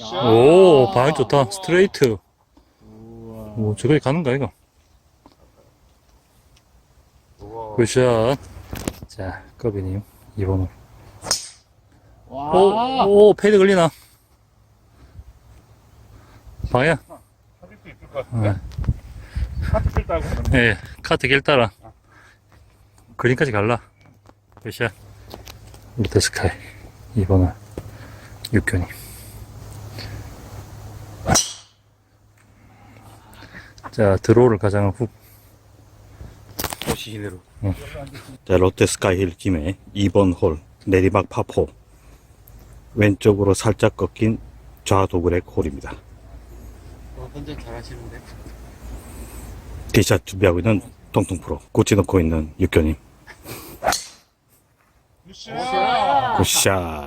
오, 방향 좋다. 스트레이트. 우와. 오, 저거에 가는가, 이거? 우와. 굿샷. 자, 꺼비님, 2번을. 와. 오, 오, 페이드 걸리나? 방향. 카트 필 따고. 예, 카트 길 따라. 그린까지 갈라. 굿샷. 롯데스카이. 2번은 육견이. 자, 드로우를 가장 훅. 호시히대로. 응. 자, 롯데 스카이힐 김해 2번 홀 내리막 파포 왼쪽으로 살짝 꺾인 좌도그렉 홀입니다. 어, 혼자 잘하시는데. 티샷 준비하고 있는 통통 프로 꽂지 놓고 있는 육견님 굿샷. 굿샷.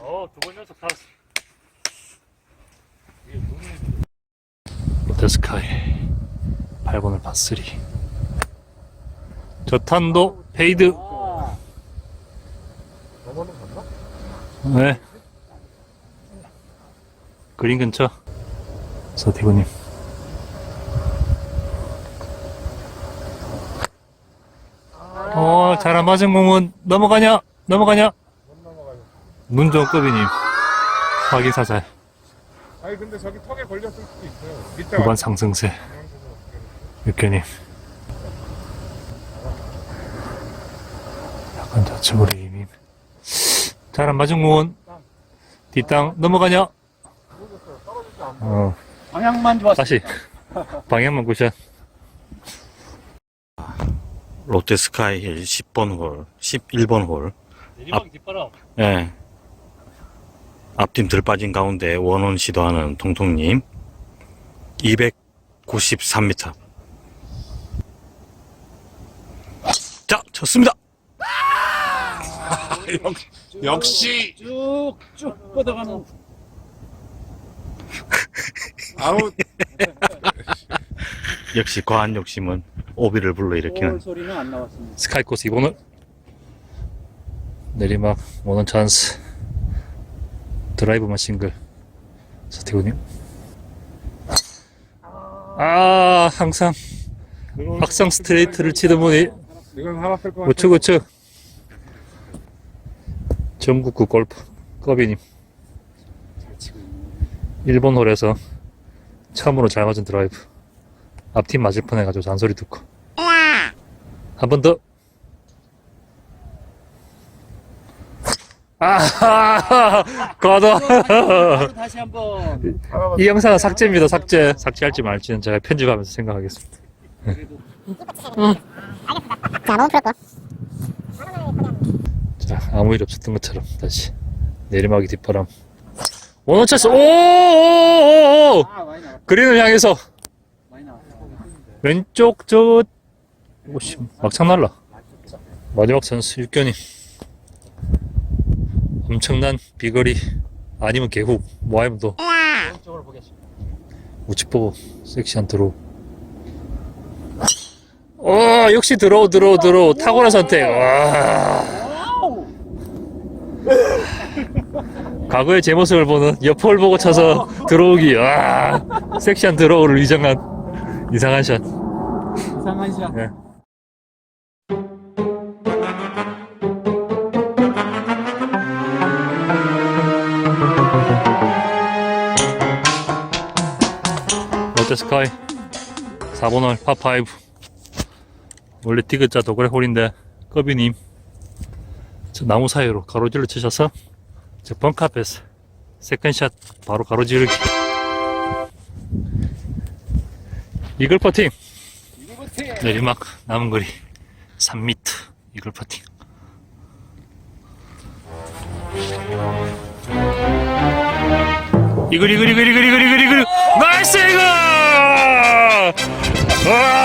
어, 두 번 연속 살았어. 롯데 스카이 8번을 파3 저탄도 페이드 넘어는 갔나? 네 그린 근처 서티브님 어, 잘 안 맞은 공은 넘어가냐? 넘어가냐? 문종급이님 확인 사살 아니 근데 저기 턱에 걸렸을 수도 있어요. 밑에 후반 상승세 육견님 약간 좌측으로 이민 잘안 맞은 공은 뒷땅 넘어가냐? 어, 방향만 좋았어. 다시 방향만 굿샷 롯데 스카이힐 10번 홀, 11번 홀. 내리막 뒷바람 예. 앞팀 들 빠진 가운데 원원 시도하는 통통님 293m. 자, 쳤습니다. 역시 쭉쭉 뻗어가는 아웃. 역시 과한 욕심은 오비를 불러일으키는 볼 소리는 안 나왔습니다. 스카이코스 2번을 내리막 원원 찬스 드라이브만 싱글 서티구님 아 항상 막상 스트레이트를 치다 보니 이건 살았을 것 같아. 우측 우측 전국구 골프 꺼비님 1번 홀에서 처음으로 잘 맞은 드라이브 앞팀 맞을 뻔해가지고 잔소리 듣고 한 번 더. 아, 거둬. 바로 다시 한번 이 영상은 삭제입니다, 삭제. 삭제할지 말지는 제가 편집하면서 생각하겠습니다. 자, 너무 풀었고. 자, 아무 일 없었던 것처럼 다시 내리막이 뒷바람. 원원 찬스. 오, 오, 오, 오. 아 그린을 향해서. 왼쪽 저 오씨 막창 날라. 마지막 선수 육견이 엄청난 비거리 아니면 뭐 오른쪽으로 보겠습니다. 우측 보고 섹시한 드로우. 어 역시 드로우 드로우 드로우 탁월한 선택. 와. 과거의 제 모습을 보는 옆을 보고 쳐서 들어오기. 와. 섹시한 드로우를 위정한 이상한 샷. 이상한 샷. 네. 롯데 스카이 4번 홀 파5 원래 디귿자 도그레 홀인데 꺼비님. 저 나무 사이로 가로질러 치셔서 저 벙커 앞에서 세컨샷 바로 가로지르기. 이글 퍼팅. 내리막 남은 거리 3m 이글 퍼팅. 이글 이글 이글 이글 이글 이글 이글. 나이스 이글! 와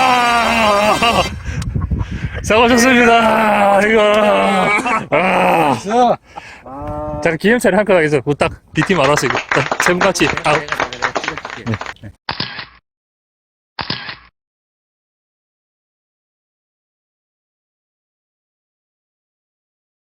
수고하셨습니다. 이거 아. 자 기념차례 한컷 하겠어 딱 B팀 알아서 이거 딱 세분 같이 아, 내가 내가 찍어줄게.